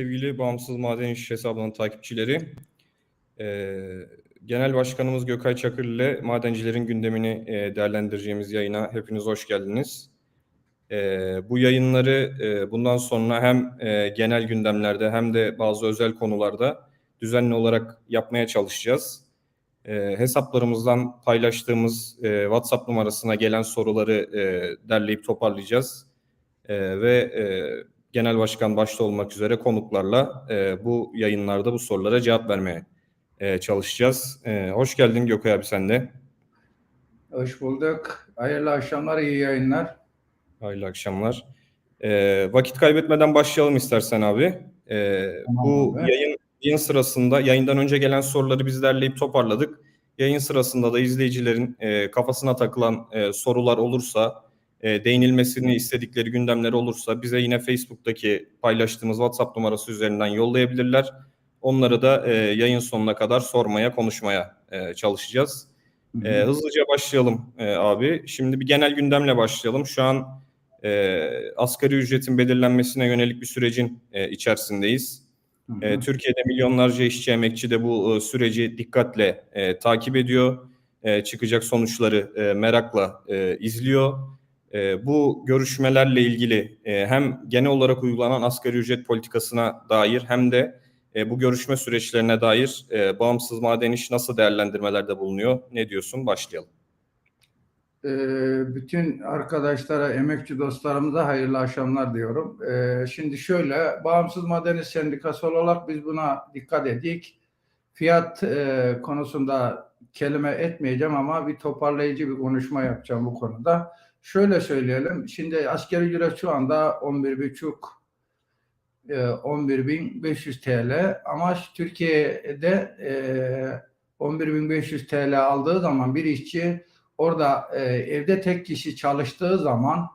sevgili Bağımsız Maden İş Hesabı'nın takipçileri. Ee, Genel Başkanımız Gökay Çakır ile madencilerin gündemini e, değerlendireceğimiz yayına hepiniz hoş geldiniz. Ee, bu yayınları e, bundan sonra hem e, genel gündemlerde hem de bazı özel konularda düzenli olarak yapmaya çalışacağız. E, hesaplarımızdan paylaştığımız e, WhatsApp numarasına gelen soruları e, derleyip toparlayacağız. E, ve e, Genel Başkan başta olmak üzere konuklarla e, bu yayınlarda bu sorulara cevap vermeye e, çalışacağız. E, hoş geldin Gökay abi sen de. Hoş bulduk. Hayırlı akşamlar, iyi yayınlar. Hayırlı akşamlar. E, vakit kaybetmeden başlayalım istersen abi. E, Tamam bu abi. yayın, yayın sırasında yayından önce gelen soruları biz derleyip toparladık. Yayın sırasında da izleyicilerin e, kafasına takılan e, sorular olursa, e, değinilmesini istedikleri gündemler olursa bize yine Facebook'taki paylaştığımız WhatsApp numarası üzerinden yollayabilirler. Onları da e, yayın sonuna kadar sormaya, konuşmaya e, çalışacağız. E, hızlıca başlayalım e, abi. Şimdi bir genel gündemle başlayalım. Şu an e, asgari ücretin belirlenmesine yönelik bir sürecin e, içerisindeyiz. Hı hı. E, Türkiye'de milyonlarca işçi emekçi de bu e, süreci dikkatle e, takip ediyor. E, çıkacak sonuçları e, merakla e, izliyor. E, bu görüşmelerle ilgili e, hem genel olarak uygulanan asgari ücret politikasına dair hem de e, bu görüşme süreçlerine dair e, bağımsız maden iş nasıl değerlendirmelerde bulunuyor? Ne diyorsun? Başlayalım. Ee, bütün arkadaşlara, emekçi dostlarımıza hayırlı akşamlar diyorum. Ee, şimdi şöyle, Bağımsız Maden İş Sendikası olarak biz buna dikkat edik. Fiyat e, konusunda kelime etmeyeceğim ama bir toparlayıcı bir konuşma yapacağım bu konuda. Şöyle söyleyelim, şimdi asgari ücret şu anda 11,5 e, 11.500 TL ama Türkiye'de e, 11.500 TL aldığı zaman bir işçi orada e, evde tek kişi çalıştığı zaman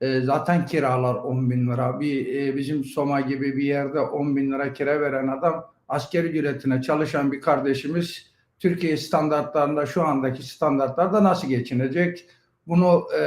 e, zaten kiralar 10 bin lira. Bir e, bizim Soma gibi bir yerde 10 bin lira kira veren adam askeri ücretine çalışan bir kardeşimiz Türkiye standartlarında şu andaki standartlarda nasıl geçinecek? Bunu e,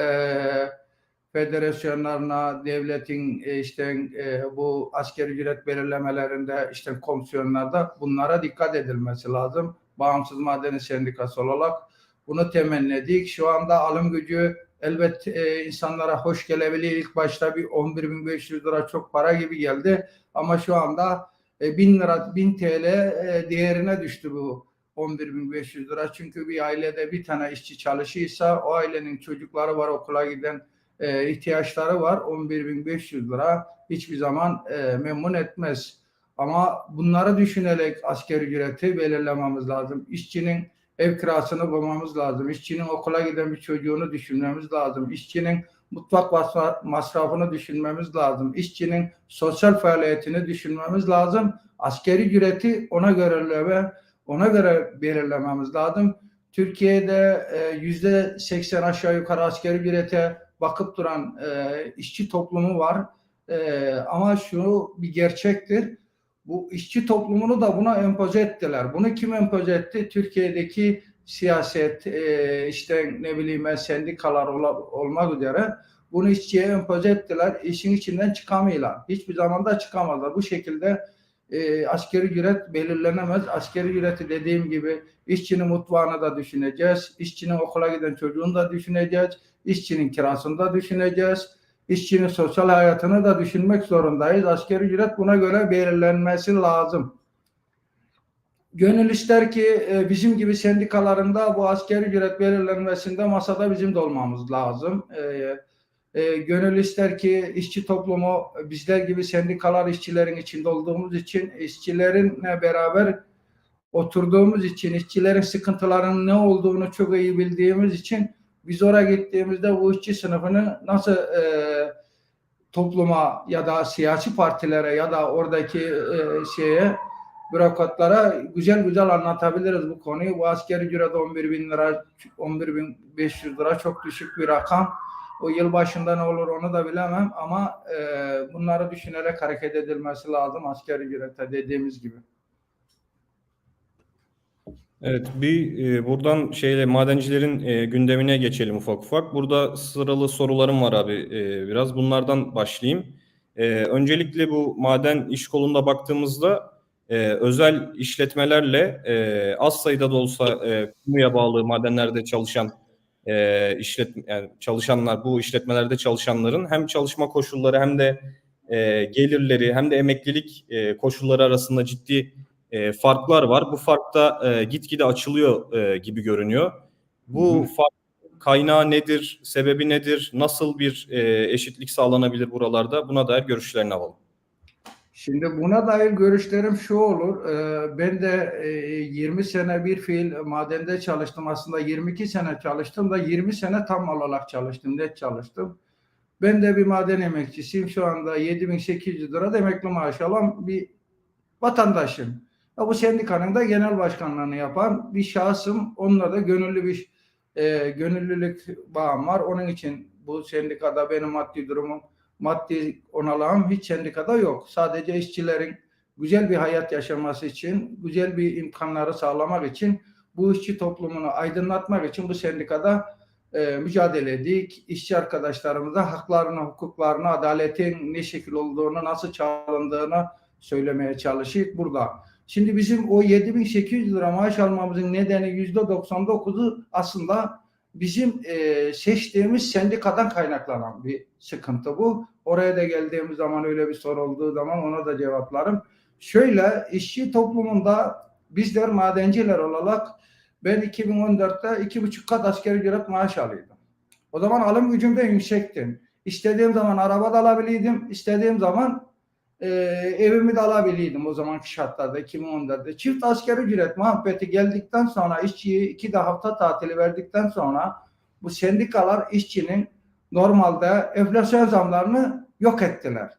federasyonlarına, devletin e, işte e, bu askeri ücret belirlemelerinde işte komisyonlarda bunlara dikkat edilmesi lazım. Bağımsız Maden İş Sendikası olarak bunu temennidik. Şu anda alım gücü elbet e, insanlara hoş gelebilir. İlk başta bir 11.500 lira çok para gibi geldi. Ama şu anda e, 1000 lira 1000 TL e, değerine düştü bu 11.500 lira. Çünkü bir ailede bir tane işçi çalışıyorsa o ailenin çocukları var okula giden e, ihtiyaçları var. 11.500 lira hiçbir zaman e, memnun etmez. Ama bunları düşünerek askeri ücreti belirlememiz lazım. İşçinin ev kirasını bulmamız lazım. İşçinin okula giden bir çocuğunu düşünmemiz lazım. İşçinin mutfak masra- masrafını düşünmemiz lazım. İşçinin sosyal faaliyetini düşünmemiz lazım. Askeri ücreti ona göre ve ona göre belirlememiz lazım. Türkiye'de e, yüzde 80 aşağı yukarı askeri ücrete bakıp duran e, işçi toplumu var. E, ama şu bir gerçektir. Bu işçi toplumunu da buna empoze ettiler. Bunu kim empoze etti? Türkiye'deki siyaset, işte ne bileyim sendikalar olmak üzere bunu işçiye empoze ettiler. İşin içinden çıkamıyorlar. Hiçbir zaman da çıkamazlar. Bu şekilde e, askeri ücret belirlenemez. Askeri ücreti dediğim gibi işçinin mutfağını da düşüneceğiz. İşçinin okula giden çocuğunu da düşüneceğiz. İşçinin kirasını da düşüneceğiz. İşçinin sosyal hayatını da düşünmek zorundayız. Askeri ücret buna göre belirlenmesi lazım. Gönül ister ki e, bizim gibi sendikalarında bu askeri ücret belirlenmesinde masada bizim de olmamız lazım. E, e, gönül ister ki işçi toplumu bizler gibi sendikalar işçilerin içinde olduğumuz için işçilerinle beraber oturduğumuz için işçilerin sıkıntılarının ne olduğunu çok iyi bildiğimiz için biz oraya gittiğimizde bu işçi sınıfını nasıl e, topluma ya da siyasi partilere ya da oradaki e, şeye bürokratlara güzel güzel anlatabiliriz bu konuyu. Bu askeri ücret 11 bin lira, 11 bin 500 lira çok düşük bir rakam. O yıl başında ne olur onu da bilemem ama e, bunları düşünerek hareket edilmesi lazım askeri ücrete dediğimiz gibi. Evet, bir e, buradan şeyle madencilerin e, gündemine geçelim ufak ufak. Burada sıralı sorularım var abi. E, biraz bunlardan başlayayım. Ee, öncelikle bu maden iş kolunda baktığımızda e, özel işletmelerle e, az sayıda da olsa e, kamuya bağlı madenlerde çalışan e, işlet yani çalışanlar bu işletmelerde çalışanların hem çalışma koşulları hem de e, gelirleri hem de emeklilik e, koşulları arasında ciddi e, farklar var. Bu fark da e, gitgide açılıyor e, gibi görünüyor. Bu Hı hı. fark kaynağı nedir, sebebi nedir, nasıl bir e, eşitlik sağlanabilir buralarda? Buna dair görüşlerini alalım. Şimdi buna dair görüşlerim şu olur. Ee, Ben de e, 20 sene bir fiil madende çalıştım. Aslında 22 sene çalıştım da 20 sene tam olarak çalıştım. Net çalıştım. Ben de bir maden emekçisiyim. Şu anda 7800 lira emekli maaşı alan bir vatandaşım. Bu sendikanın da genel başkanlığını yapan bir şahsım. Onunla da gönüllü bir e, gönüllülük bağım var. Onun için bu sendikada benim maddi durumum maddi onalağım hiç sendikada yok. Sadece işçilerin güzel bir hayat yaşaması için, güzel bir imkanları sağlamak için, bu işçi toplumunu aydınlatmak için bu sendikada e, mücadele edik. İşçi arkadaşlarımıza haklarını, hukuklarını, adaletin ne şekil olduğunu, nasıl çalındığını söylemeye çalıştık burada. Şimdi bizim o 7800 lira maaş almamızın nedeni %99'u aslında bizim e, seçtiğimiz sendikadan kaynaklanan bir sıkıntı bu. Oraya da geldiğimiz zaman öyle bir soru olduğu zaman ona da cevaplarım. Şöyle işçi toplumunda bizler madenciler olarak ben 2014'te iki buçuk kat asgari ücret maaş alıyordum. O zaman alım gücüm de yüksekti. İstediğim zaman araba da alabiliydim. istediğim zaman e, evimi de alabiliydim o zamanki şartlarda 2014'te. Çift asgari ücret muhabbeti geldikten sonra işçiye iki de hafta tatili verdikten sonra bu sendikalar işçinin normalde enflasyon zamlarını yok ettiler.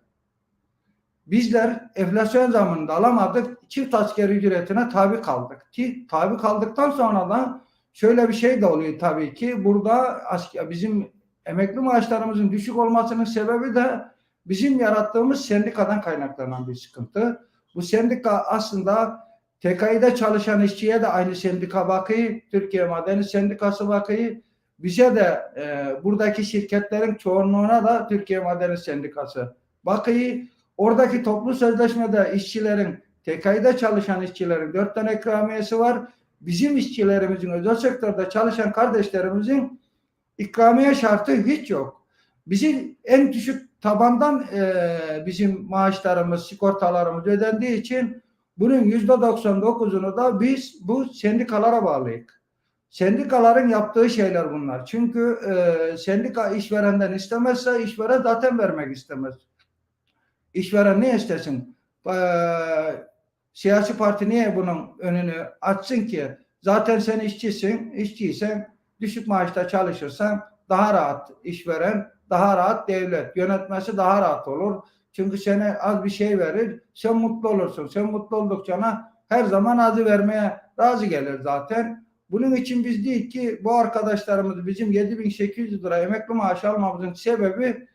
Bizler enflasyon zamını da alamadık. Çift asgari ücretine tabi kaldık. Ki tabi kaldıktan sonra da şöyle bir şey de oluyor tabii ki. Burada asker, bizim emekli maaşlarımızın düşük olmasının sebebi de bizim yarattığımız sendikadan kaynaklanan bir sıkıntı. Bu sendika aslında TKİ'de çalışan işçiye de aynı sendika bakıyor. Türkiye Madeni Sendikası bakıyor. Bize de e, buradaki şirketlerin çoğunluğuna da Türkiye Madeni Sendikası bakıyor. Oradaki toplu sözleşmede işçilerin, TKİ'de çalışan işçilerin dört tane ikramiyesi var. Bizim işçilerimizin, özel sektörde çalışan kardeşlerimizin ikramiye şartı hiç yok. Bizi en düşük tabandan e, bizim maaşlarımız, sigortalarımız ödendiği için bunun yüzde 99'unu da biz bu sendikalara bağlıyız. Sendikaların yaptığı şeyler bunlar. Çünkü e, sendika işverenden istemezse işveren zaten vermek istemez. İşveren ne istesin? E, siyasi parti niye bunun önünü açsın ki? Zaten sen işçisin, işçiysen düşük maaşta çalışırsan daha rahat işveren, daha rahat devlet yönetmesi daha rahat olur. Çünkü sana az bir şey verir, sen mutlu olursun. Sen mutlu oldukça her zaman azı vermeye razı gelir zaten. Bunun için biz değil ki bu arkadaşlarımız bizim 7800 lira emekli maaş almamızın sebebi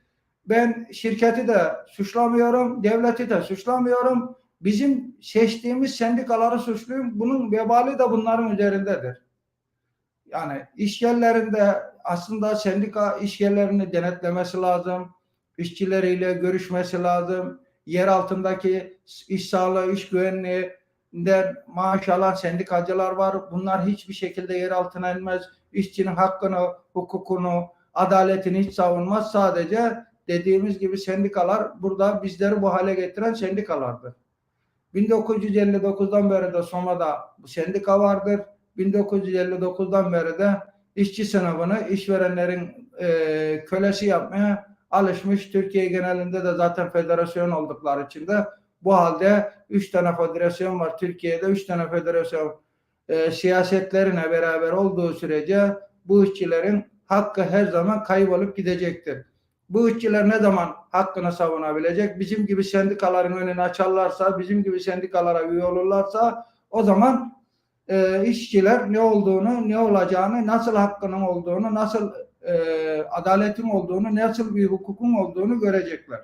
ben şirketi de suçlamıyorum, devleti de suçlamıyorum. Bizim seçtiğimiz sendikaları suçluyum. Bunun vebali de bunların üzerindedir. Yani iş yerlerinde aslında sendika iş yerlerini denetlemesi lazım. İşçileriyle görüşmesi lazım. Yer altındaki iş sağlığı, iş güvenliğinden maaş alan sendikacılar var. Bunlar hiçbir şekilde yer altına inmez. İşçinin hakkını, hukukunu, adaletini hiç savunmaz. Sadece dediğimiz gibi sendikalar burada bizleri bu hale getiren sendikalardır. 1959'dan beri de Soma'da bu sendika vardır. 1959'dan beri de işçi sınıfını işverenlerin e, kölesi yapmaya alışmış. Türkiye genelinde de zaten federasyon oldukları için de bu halde 3 tane federasyon var. Türkiye'de 3 tane federasyon e, siyasetlerine beraber olduğu sürece bu işçilerin hakkı her zaman kaybolup gidecektir. Bu işçiler ne zaman hakkını savunabilecek? Bizim gibi sendikaların önünü açarlarsa, bizim gibi sendikalara üye olurlarsa o zaman e, işçiler ne olduğunu, ne olacağını, nasıl hakkının olduğunu, nasıl e, adaletin olduğunu, nasıl bir hukukun olduğunu görecekler.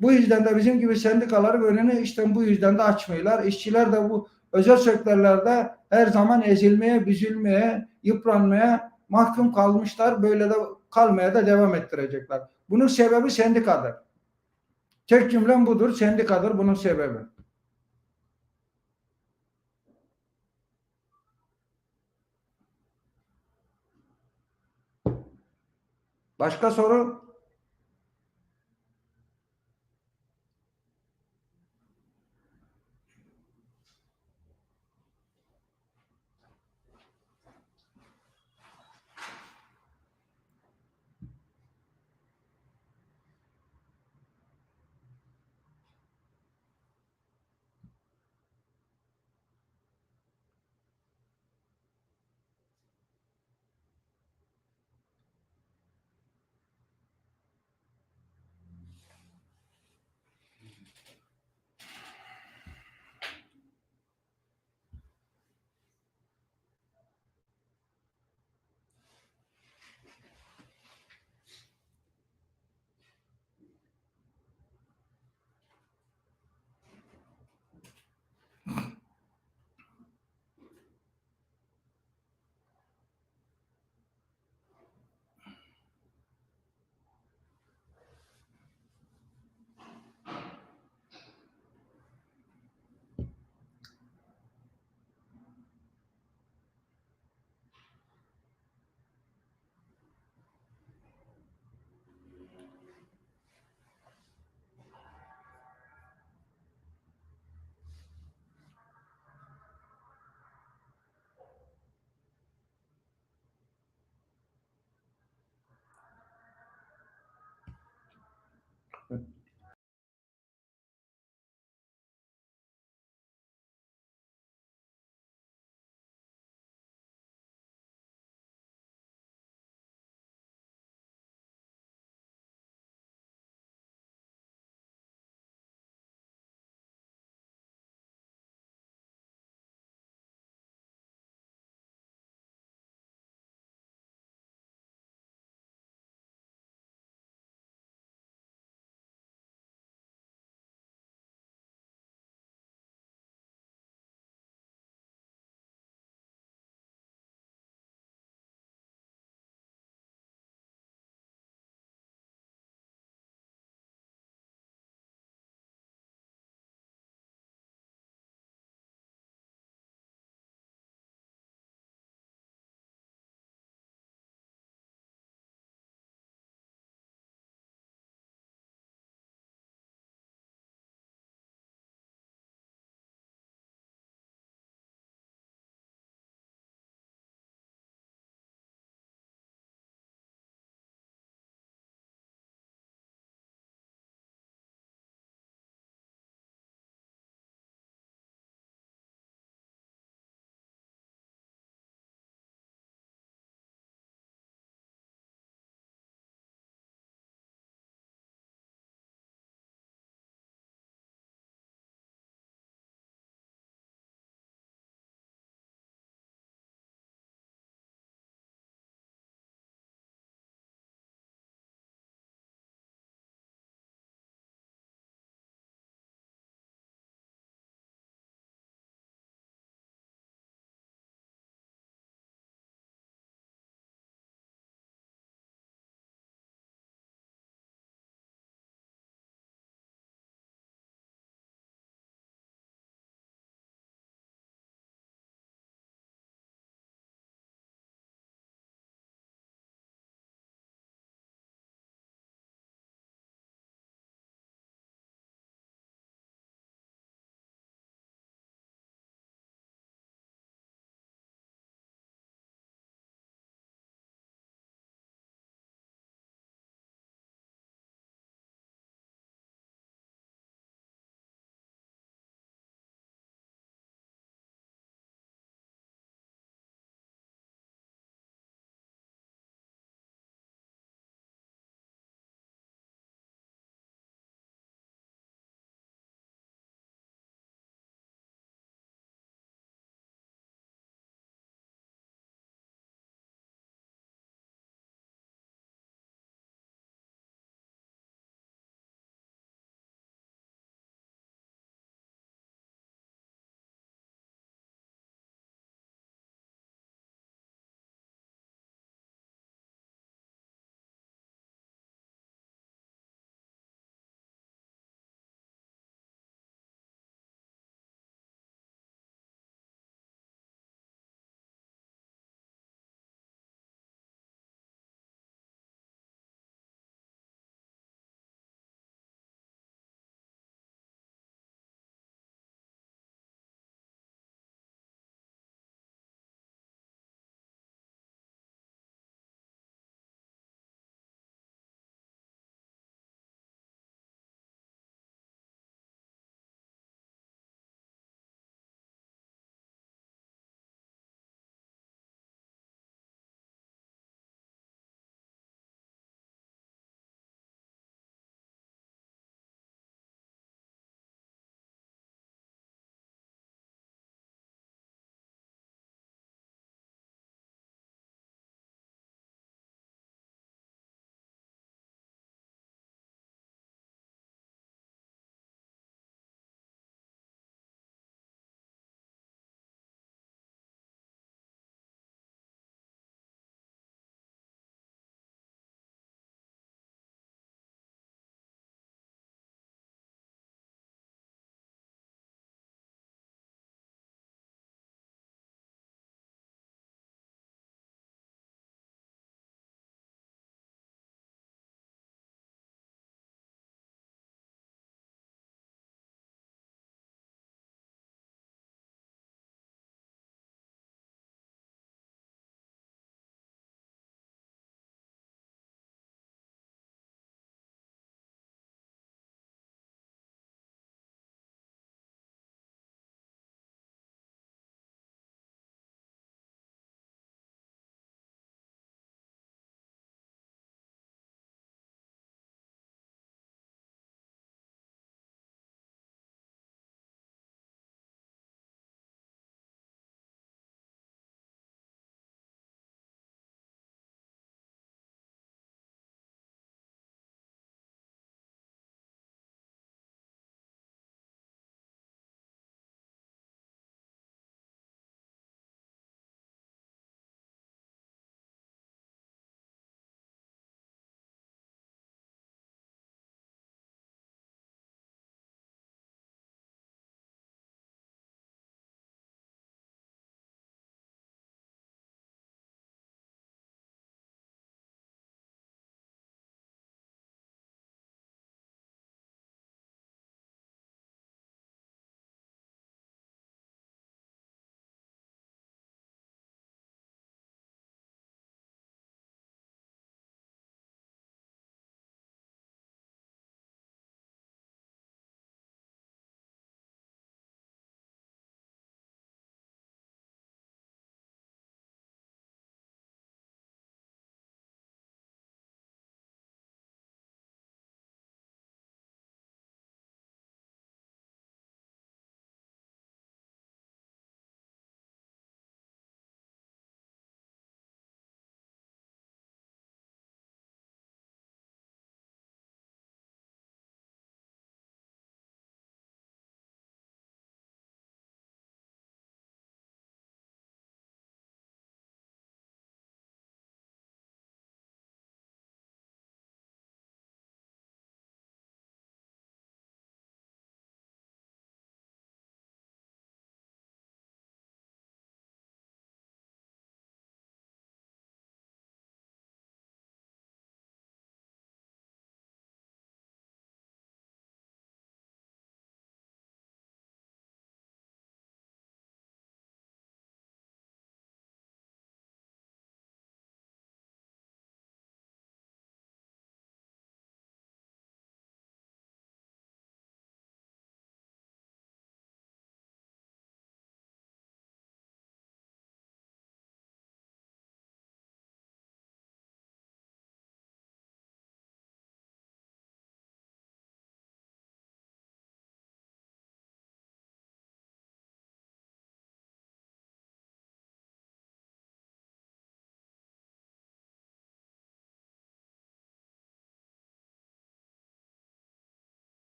Bu yüzden de bizim gibi sendikaların önünü işte bu yüzden de açmıyorlar. İşçiler de bu özel sektörlerde her zaman ezilmeye, büzülmeye, yıpranmaya mahkum kalmışlar. Böyle de kalmaya da devam ettirecekler. Bunun sebebi sendikadır. Tek cümlem budur. Sendikadır bunun sebebi. Başka soru?